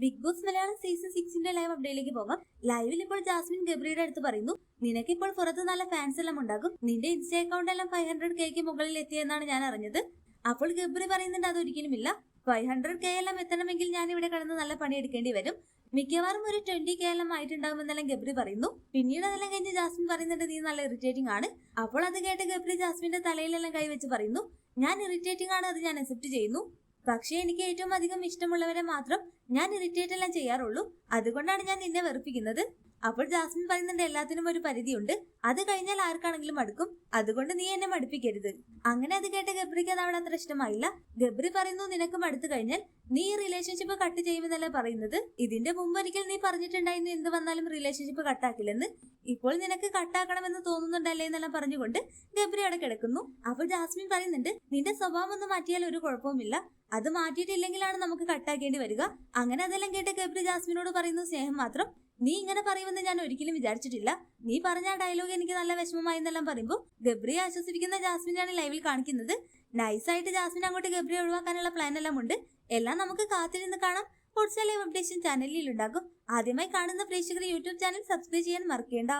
Big Boss Malayalam season സിക്സിന്റെ live അപ്ഡേറ്റിലേക്ക് പോകാം. ലൈവിൽ ഇപ്പോൾ ജാസ്മിൻ ഗബ്രിയുടെ അടുത്ത് പറയുന്നു നിനക്ക് ഇപ്പോൾ പുറത്ത് നല്ല ഫാൻസ് എല്ലാം ഉണ്ടാകും. നിന്റെ ഇൻസ്റ്റാ അക്കൗണ്ട് എല്ലാം ഫൈവ് ഹൺഡ്രഡ് കെക്ക് മുകളിൽ എത്തിയെന്നാണ് ഞാൻ അറിഞ്ഞത്. അപ്പോൾ ഗബ്രി പറയുന്നുണ്ട് അതൊരിക്കലുമില്ല ഫൈവ് ഹൺഡ്രഡ് കെ എല്ലാം എത്തണമെങ്കിൽ ഞാൻ ഇവിടെ കടന്ന് നല്ല പണി എടുക്കേണ്ടി വരും. മിക്കവാറും ഒരു ട്വന്റി കെ എല്ലാം ആയിട്ടുണ്ടാകുമെന്നെല്ലാം ഗബ്രി പറയുന്നു. പിന്നീട് അതെല്ലാം കഴിഞ്ഞ് ജാസ്മിൻ പറയുന്നുണ്ട് നീ നല്ല ഇറിറ്റേറ്റിംഗ് ആണ്. അപ്പോൾ അത് കേട്ട് ഗബ്രി ജാസ്മിന്റെ തലയിലെല്ലാം കൈവച്ച് പറയുന്നു ഞാൻ ഇറിറ്റേറ്റിംഗ് ആണ് അത് ഞാൻ അക്സെപ്റ്റ് ചെയ്യുന്നു. പക്ഷേ എനിക്ക് ഏറ്റവും അധികം ഇഷ്ടമുള്ളവരെ മാത്രം ഞാൻ ഇറിറ്റേറ്റ് എല്ലാം ചെയ്യാറുള്ളൂ. അതുകൊണ്ടാണ് ഞാൻ നിന്നെ വെറുപ്പിക്കുന്നത്. അപ്പോൾ ജാസ്മിൻ പറയുന്നുണ്ട് എല്ലാത്തിനും ഒരു പരിധിയുണ്ട്. അത് കഴിഞ്ഞാൽ ആർക്കാണെങ്കിലും മടുക്കും. അതുകൊണ്ട് നീ എന്നെ മടുപ്പിക്കരുത്. അങ്ങനെ അത് കേട്ട് ഗബ്രിക്ക് അത് അവിടെ അത്ര ഇഷ്ടമായില്ല. ഗബ്രി പറയുന്നു നിനക്ക് മടുത്തു കഴിഞ്ഞാൽ നീ ഈ റിലേഷൻഷിപ്പ് കട്ട് ചെയ്യുമെന്നല്ല പറയുന്നത്? ഇതിന്റെ മുമ്പ് ഒരിക്കൽ നീ പറഞ്ഞിട്ടുണ്ടായിരുന്നു എന്ത് വന്നാലും റിലേഷൻഷിപ്പ് കട്ടാക്കില്ലെന്ന് ഇപ്പോൾ നിനക്ക് കട്ടാക്കണമെന്ന് തോന്നുന്നുണ്ടല്ലേ എന്നെല്ലാം പറഞ്ഞുകൊണ്ട് ഗബ്രി അവിടെ കിടക്കുന്നു. അപ്പോൾ ജാസ്മിൻ പറയുന്നുണ്ട് നിന്റെ സ്വഭാവം ഒന്ന് മാറ്റിയാൽ ഒരു കുഴപ്പവുമില്ല. അത് മാറ്റിയിട്ടില്ലെങ്കിലാണ് നമുക്ക് കട്ടാക്കേണ്ടി വരിക. അങ്ങനെ അതെല്ലാം കേട്ട് ഗബ്രി ജാസ്മിനോട് പറയുന്ന സ്നേഹം മാത്രം നീ ഇങ്ങനെ പറയുമെന്ന് ഞാൻ ഒരിക്കലും വിചാരിച്ചിട്ടില്ല. നീ പറഞ്ഞ ഡയലോഗ് എനിക്ക് നല്ല വിഷമമായി എന്നെല്ലാം പറയുമ്പോൾ ഗബ്രിയെ ആശ്വസിപ്പിക്കുന്ന ജാസ്മിനാണ് ലൈവിൽ കാണിക്കുന്നത്. നൈസായിട്ട് ജാസ്മിൻ അങ്ങോട്ട് ഗബ്രിയെ ഒഴിവാക്കാനുള്ള പ്ലാൻ എല്ലാം ഉണ്ട്. എല്ലാം നമുക്ക് കാത്തിരുന്ന് കാണാം. ഫുഡ്സ് ലൈവ് അപ്ഡേഷൻ ചാനലിൽ ഉണ്ടാകും. ആദ്യമായി കാണുന്ന പ്രേക്ഷകർ യൂട്യൂബ് ചാനൽ സബ്സ്ക്രൈബ് ചെയ്യാൻ മറക്കേണ്ട.